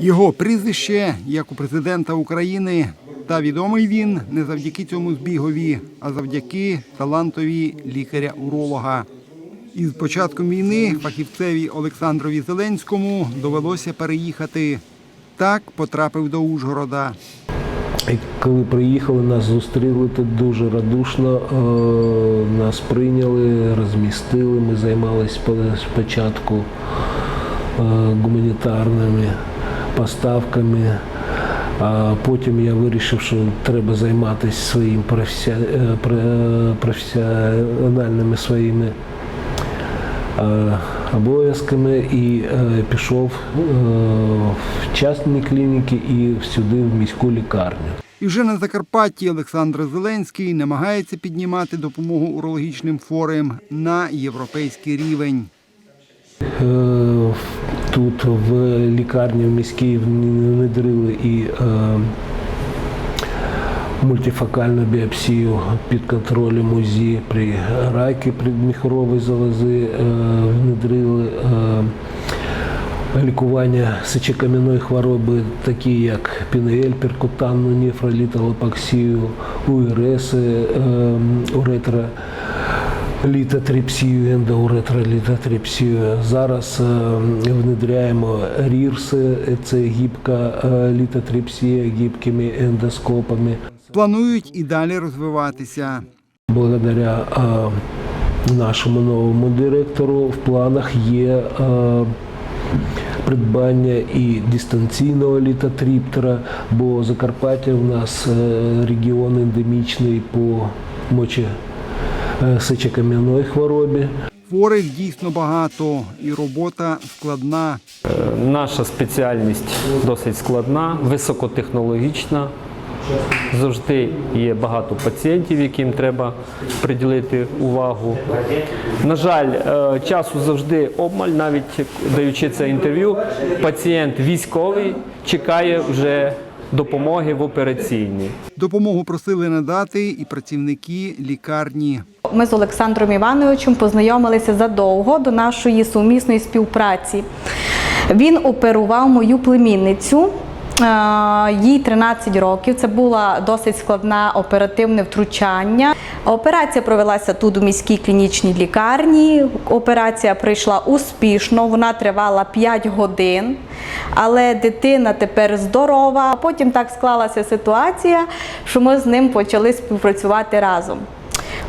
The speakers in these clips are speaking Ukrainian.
Його прізвище, як у президента України, та відомий він не завдяки цьому збігові, а завдяки талантові лікаря-уролога. Із початком війни фахівцеві Олександрові Зеленському довелося переїхати. Так потрапив до Ужгорода. Коли приїхали, нас зустріли тут дуже радушно, е, нас прийняли, розмістили. Ми займалися спочатку е, гуманітарними поставками, а потім я вирішив, що треба займатися своїм е, пре- професіональними своїми е, обов'язками і е, пішов е, в частні клініки і сюди в міську лікарню. І вже на Закарпатті Олександр Зеленський намагається піднімати допомогу урологічним хворим на європейський рівень. Тут в лікарні в міській внедрили і е, мультифокальну біопсію під контролем УЗІ при ракі предміхорової залози, е, внедрили е, лікування сечокам'яної хвороби, такі як пінеель, перкутанну нефролітолопаксію, УРС, е, уретра літотріпсію, ендоуретролітотріпсію. Зараз е, внедряємо рірси, це гібка е, літотріпсія гібкими ендоскопами. Планують і далі розвиватися. Благодаря е, нашому новому директору в планах є придбання і дистанційного літотріптера, бо Закарпаття в нас регіон ендемічний по мочі сечокам'яної хворобі. Хворих дійсно багато, і робота складна. Наша спеціальність досить складна, високотехнологічна. Завжди є багато пацієнтів, яким треба приділити увагу. На жаль, е, часу завжди обмаль, навіть даючи це інтерв'ю, пацієнт військовий чекає вже допомоги в операційній. Допомогу просили надати і працівники лікарні. Ми з Олександром Івановичем познайомилися задовго до нашої сумісної співпраці. Він оперував мою племінницю. Їй 13 років. Це була досить складна оперативне втручання. Операція провелася тут у міській клінічній лікарні. Операція пройшла успішно, вона тривала 5 годин, але дитина тепер здорова. Потім так склалася ситуація, що ми з ним почали співпрацювати разом.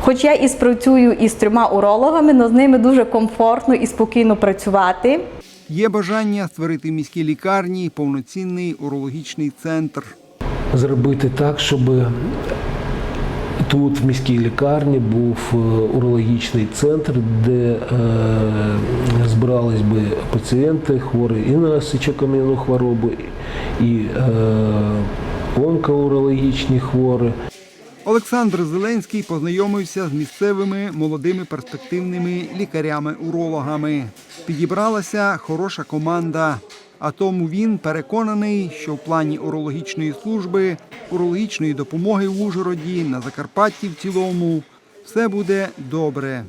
Хоч я і спрацюю із трьома урологами, але з ними дуже комфортно і спокійно працювати. Є бажання створити в міській лікарні повноцінний урологічний центр. зробити так, щоб тут в міській лікарні був е, урологічний центр, де е, збирались би пацієнти хворі і на сечокам'яну хворобу, і е, онкоурологічні хворі. Олександр Зеленський познайомився з місцевими молодими перспективними лікарями-урологами. Підібралася хороша команда. А тому він переконаний, що в плані урологічної служби, урологічної допомоги в Ужгороді, на Закарпатті в цілому все буде добре.